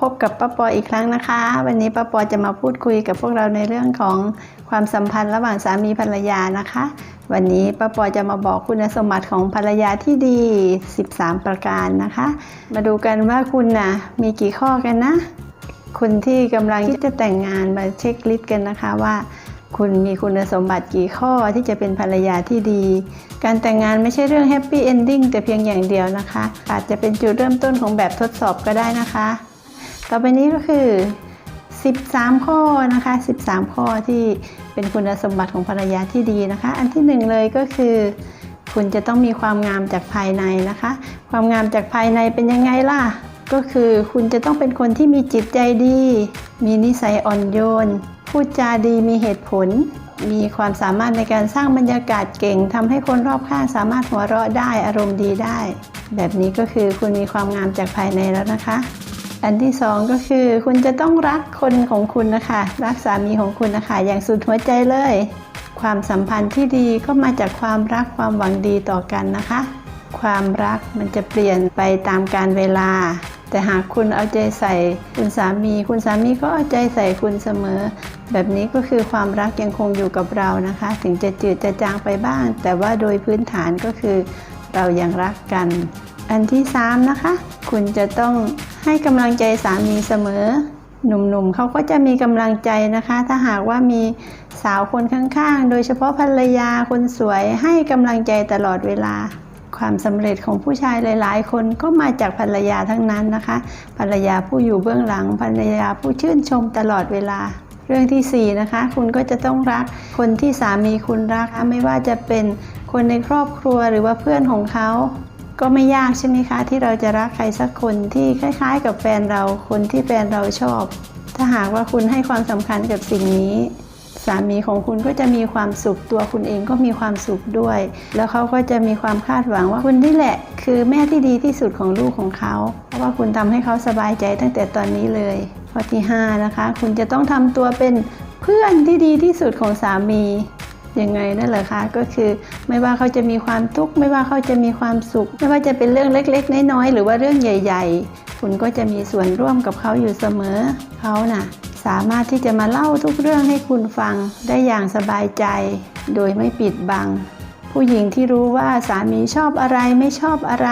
พบกับป้าปออีกครั้งนะคะ วันนี้ป้าปอจะมาพูดคุยกับพวกเราในเรื่องของความสัมพันธ์ระหว่างสามีภรรยานะคะ วันนี้ป้าปอจะมาบอกคุณสมบัติของภรรยาที่ดี 13 ประการนะคะ มาดูกันว่าคุณนะ่ะมีกี่ข้อกันนะ คุณที่กำลังคิดจะแต่งงานมาเช็คลิสต์กันนะคะว่า คุณมีคุณสมบัติกี่ข้อที่จะเป็นภรรยาที่ดี การแต่งงานไม่ใช่เรื่องแฮปปี้เอนดิ้งแต่เพียงอย่างเดียวนะคะ อาจจะเป็นจุดเริ่มต้นของแบบทดสอบก็ได้นะคะ ต่อไปนี้ก็คือ 13 ข้อนะคะ 13 ข้อที่เป็นคุณสมบัติของภรรยาที่ดีนะคะ อันที่หนึ่งเลยก็คือ คุณจะต้องมีความงามจากภายในนะคะ ความงามจากภายในเป็นยังไงล่ะ ก็คือคุณจะต้องเป็นคนที่มีจิตใจดี มีนิสัยอ่อนโยน พูดจาดีมีเหตุผลมีความสามารถในการสร้างบรรยากาศเก่งทำให้คนรอบข้างสามารถหัวเราะได้อารมณ์ดีได้ แบบนี้ก็คือคุณมีความงามจากภายในแล้วนะคะ อันที่สองก็คือ คุณจะต้องรักคนของคุณนะคะ รักสามีของคุณนะคะ อย่างสุดหัวใจเลย ความสัมพันธ์ที่ดีก็มาจากความรักความหวังดีต่อกันนะคะ ความรักมันจะเปลี่ยนไปตามกาลเวลา แต่หากคุณเอาใจใส่คุณสามี คุณสามีก็เอาใจใส่คุณเสมอ แบบนี้ก็คือความรักยังคงอยู่กับเรานะคะ ถึงจะจืดจะจางไปบ้าง แต่ว่าโดยพื้นฐานก็คือ เรายังรักกัน อันที่3นะคะ คุณจะต้องให้กำลังใจสามีเสมอ หนุ่มๆเขาก็จะมีกำลังใจนะคะ ถ้าหากว่ามีสาวคนข้างๆ โดยเฉพาะภรรยาคนสวยให้กำลังใจตลอดเวลา ความสำเร็จของผู้ชายหลาย ๆ คนก็มาจากภรรยาทั้งนั้นนะคะ ภรรยาผู้อยู่เบื้องหลัง ภรรยาผู้ชื่นชมตลอดเวลาเรื่องที่ 4 นะคะ คุณก็จะต้องรักคนที่สามีคุณรัก ไม่ว่าจะเป็นคนในครอบครัวหรือว่าเพื่อนของเขา ก็ไม่ยากใช่ไหมคะ ที่เราจะรักใครสักคนที่คล้าย ๆ กับแฟนเราคนที่แฟนเราชอบ ถ้าหากว่าคุณให้ความสำคัญกับสิ่งนี้ สามีของคุณก็จะมีความสุขตัวคุณเองก็มีความสุขด้วย แล้วเขาก็จะมีความคาดหวังว่าคุณนี่แหละ คือแม่ที่ดีที่สุดของลูกของเขา เพราะว่าคุณทำให้เขาสบายใจตั้งแต่ตอนนี้เลยข้อที่5นะคะ คุณจะต้องทำตัวเป็นเพื่อนที่ดีที่สุดของสามี ยังไงนั่นแหละคะก็คือไม่ว่าเขาจะมีความทุกข์ไม่ว่าเขาจะมีความสุข ไม่ว่าจะเป็นเรื่องเล็กๆ น้อยๆหรือว่าเรื่องใหญ่ ๆ คุณก็จะมีส่วนร่วมกับเขาอยู่เสมอเขาน่ะสามารถที่จะมาเล่าทุกเรื่องให้คุณฟังได้อย่างสบายใจ โดยไม่ปิดบัง ผู้หญิงที่รู้ว่าสามีชอบอะไรไม่ชอบอะไร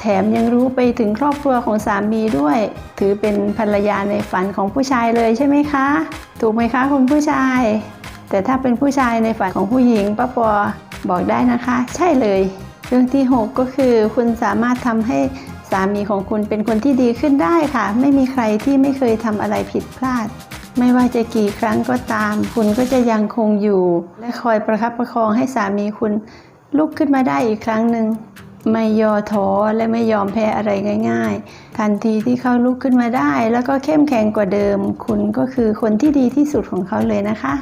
แถมยังรู้ไปถึงครอบครัวของสามีด้วย ถือเป็นภรรยาในฝันของผู้ชายเลยใช่ไหมคะ ถูกไหมคะคุณผู้ชาย แต่ถ้าเป็นผู้ชายในฝันของผู้หญิงป้าปอบอกได้นะคะ ใช่เลย เรื่องที่ 6 ก็คือคุณสามารถทำให้สามีของคุณเป็นคนที่ดีขึ้นได้ค่ะ ไม่มีใครที่ไม่เคยทำอะไรผิดพลาด ไม่ว่าจะกี่ครั้งก็ตาม คุณก็จะยังคงอยู่ และคอยประคับประคองให้สามีคุณลุกขึ้นมาได้อีกครั้งหนึ่งไม่ย่อท้อและไม่ยอมแพ้อะไรง่าย ๆ ทันทีที่เขาลุกขึ้นมาได้ แล้วก็เข้มแข็งกว่าเดิม คุณก็คือคนที่ดีที่สุดของเขาเลยนะคะ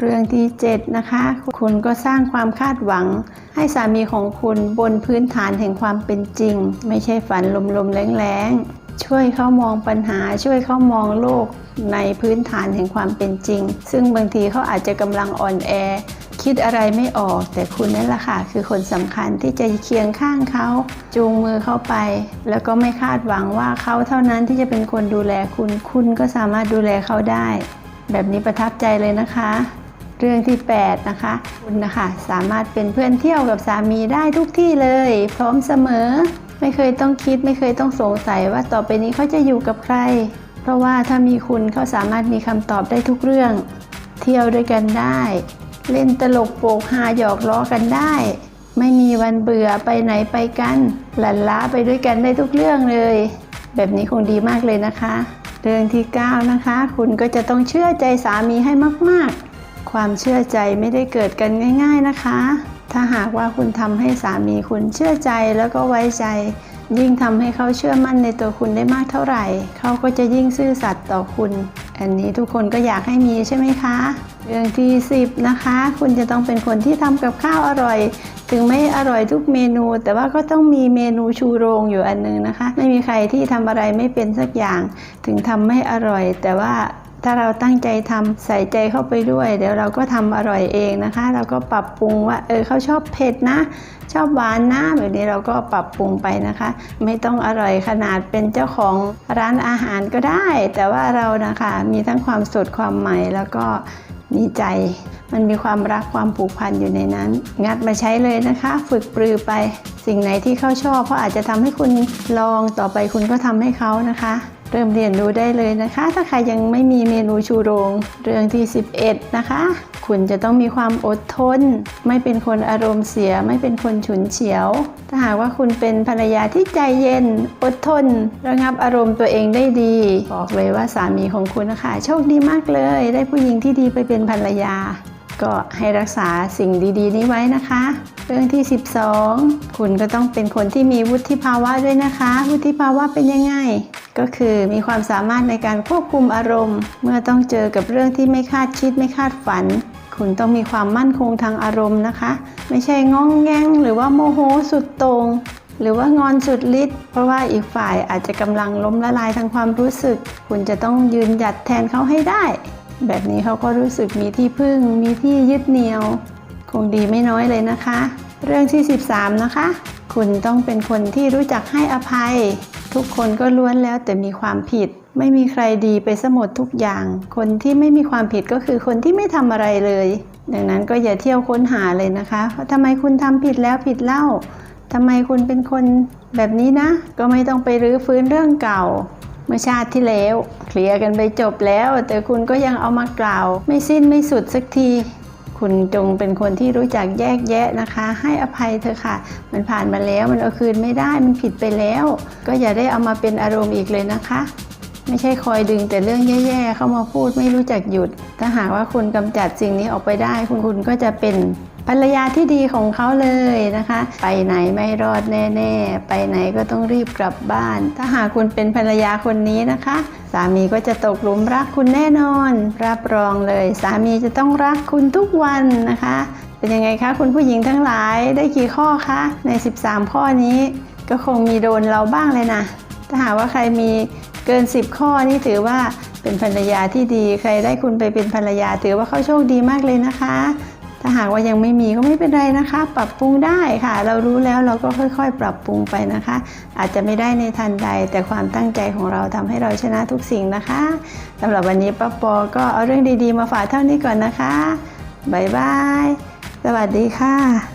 เรื่องที่ 7 นะคะ คุณก็สร้างความคาดหวัง ให้สามีของคุณบนพื้นฐานแห่งความเป็นจริง ไม่ใช่ฝันลมๆแรงๆ ช่วยเขามองปัญหา ช่วยเขามองโลกในพื้นฐานแห่งความเป็นจริง ซึ่งบางทีเขาอาจจะกำลังอ่อนแอ คิดอะไรไม่ออก แต่คุณนั่นแหละค่ะ คือคนสำคัญที่จะเคียงข้างเขา จูงมือเข้าไป แล้วก็ไม่คาดหวังว่าเขาเท่านั้นที่จะเป็นคนดูแลคุณ คุณก็สามารถดูแลเขาได้ แบบนี้ประทับใจเลยนะคะ เรื่องที่ 8 นะคะ คุณนะคะสามารถเป็นเพื่อนเที่ยวกับสามีได้ทุกที่เลย พร้อมเสมอ ไม่เคยต้องคิดไม่เคยต้องสงสัยว่าต่อไปนี้เขาจะอยู่กับใคร เพราะว่าถ้ามีคุณเขาสามารถมีคำตอบได้ทุกเรื่อง เที่ยวด้วยกันได้ เล่นตลกโปกฮาหยอกล้อกันได้ ไม่มีวันเบื่อไปไหนไปกันหลั่นล้าไปด้วยกันได้ทุกเรื่องเลย แบบนี้คงดีมากเลยนะคะ เรื่องที่ 9 นะคะ คุณก็จะต้องเชื่อใจสามีให้มากๆ ความเชื่อใจไม่ได้เกิดกันง่าย ๆนะคะ ถ้าหากว่าคุณทำให้สามีคุณเชื่อใจแล้วก็ไว้ใจ ยิ่งทำให้เขาเชื่อมั่นในตัวคุณได้มากเท่าไหร่ เขาก็จะยิ่งซื่อสัตย์ต่อคุณ อันนี้ทุกคนก็อยากให้มีใช่ไหมคะ เรื่องที่ 10 นะคะ คุณจะต้องเป็นคนที่ทำกับข้าวอร่อย ถึงไม่อร่อยทุกเมนู แต่ว่าก็ต้องมีเมนูชูโรงอยู่อันหนึงนะคะ ไม่มีใครที่ทำอะไรไม่เป็นสักอย่าง ถึงทำไม่อร่อย แต่ว่า ถ้าเราตั้งใจทำใส่ใจเข้าไปด้วย เดี๋ยวเราก็ทำอร่อยเองนะคะ เราก็ปรับปรุงว่าเออเขาชอบเผ็ดนะ ชอบหวานนะแบบนี้เราก็ปรับปรุงไปนะคะ ไม่ต้องอร่อยขนาดเป็นเจ้าของร้านอาหารก็ได้ แต่ว่าเรานะคะมีทั้งความสดความใหม่แล้วก็มีใจ มันมีความรักความผูกพันอยู่ในนั้น งัดมาใช้เลยนะคะ ฝึกปรือไป สิ่งไหนที่เขาชอบเขาอาจจะทำให้คุณลองต่อไปคุณก็ทำให้เขานะคะ เริ่มเรียนรู้ได้เลยนะคะ ถ้าใครยังไม่มีเมนูชูโรง เรื่องที่ 11 นะคะ คุณจะต้องมีความอดทน ไม่เป็นคนอารมณ์เสีย ไม่เป็นคนฉุนเฉียว ถ้าหากว่าคุณเป็นภรรยาที่ใจเย็น อดทน ระงับอารมณ์ตัวเองได้ดี บอกเลยว่าสามีของคุณนะคะ โชคดีมากเลย ได้ผู้หญิงที่ดีไปเป็นภรรยา ก็ให้รักษาสิ่งดีๆ นี้ไว้นะคะเรื่องที่ 12 คุณก็ต้องเป็นคนที่มีวุฒิภาวะด้วยนะคะ วุฒิภาวะเป็นยังไง ก็คือมีความสามารถในการควบคุมอารมณ์ เมื่อต้องเจอกับเรื่องที่ไม่คาดคิดไม่คาดฝัน คุณต้องมีความมั่นคงทางอารมณ์นะคะ ไม่ใช่ง้องแงงหรือว่าโมโหสุดตรงหรือว่างอนสุดฤทธิ์เพราะว่าอีกฝ่ายอาจจะกำลังล้มละลายทางความรู้สึก คุณจะต้องยืนหยัดแทนเขาให้ได้ แบบนี้เขาก็รู้สึกมีที่พึ่ง มีที่ยึดเหนี่ยว คงดีไม่น้อยเลยนะคะ เรื่องที่ 13 นะคะ คุณต้องเป็นคนที่รู้จักให้อภัย ทุกคนก็ล้วนแล้วแต่มีความผิด ไม่มีใครดีไปสมดทุกอย่าง คนที่ไม่มีความผิดก็คือคนที่ไม่ทำอะไรเลย ดังนั้นก็อย่าเที่ยวค้นหาเลยนะคะว่าทำไมคุณทำผิดแล้วผิดเล่าทำไมคุณเป็นคนแบบนี้นะ ก็ไม่ต้องไปรื้อฟื้นเรื่องเก่า เมื่อชาติที่แล้ว เคลียร์กันไปจบแล้ว แต่คุณก็ยังเอามากล่าว ไม่สิ้นไม่สุดสักที คุณจงเป็นคนที่รู้จักแยกแยะนะคะ ให้อภัยเธอะค่ะ มันผ่านมาแล้วมันเอาคืนไม่ได้มันผิดไปแล้ว ก็อย่าได้เอามาเป็นอารมณ์อีกเลยนะคะ ไม่ใช่คอยดึงแต่เรื่องแย่ๆเข้ามาพูดไม่รู้จักหยุด ถ้าหากว่าคุณกำจัดสิ่งนี้ออกไปได้ คุณคุณก็จะเป็น ภรรยาที่ดีของเขาเลยนะคะ ไปไหนไม่รอดแน่ๆ ไปไหนก็ต้องรีบกลับบ้าน ถ้าหากคุณเป็นภรรยาคนนี้นะคะ สามีก็จะตกหลุมรักคุณแน่นอน รับรองเลย สามีจะต้องรักคุณทุกวันนะคะ เป็นยังไงคะคุณผู้หญิงทั้งหลายได้กี่ข้อคะใน 13 ข้อนี้ก็คงมีโดนเราบ้างเลยนะถ้าหากว่าใครมีเกิน 10 ข้อนี่ถือว่าเป็นภรรยาที่ดี ใครได้คุณไปเป็นภรรยาถือว่าเขาโชคดีมากเลยนะคะ ถ้าหากว่ายังไม่มีก็ไม่เป็นไรนะคะ ปรับปรุงได้ค่ะ เรารู้แล้วเราก็ค่อย ๆ ปรับปรุงไปนะคะ อาจจะไม่ได้ในทันใด แต่ความตั้งใจของเราทำให้เราชนะทุกสิ่งนะคะสำหรับวันนี้ป้าปอก็เอาเรื่องดีๆมาฝากเท่านี้ก่อนนะคะบ๊ายบายสวัสดีค่ะ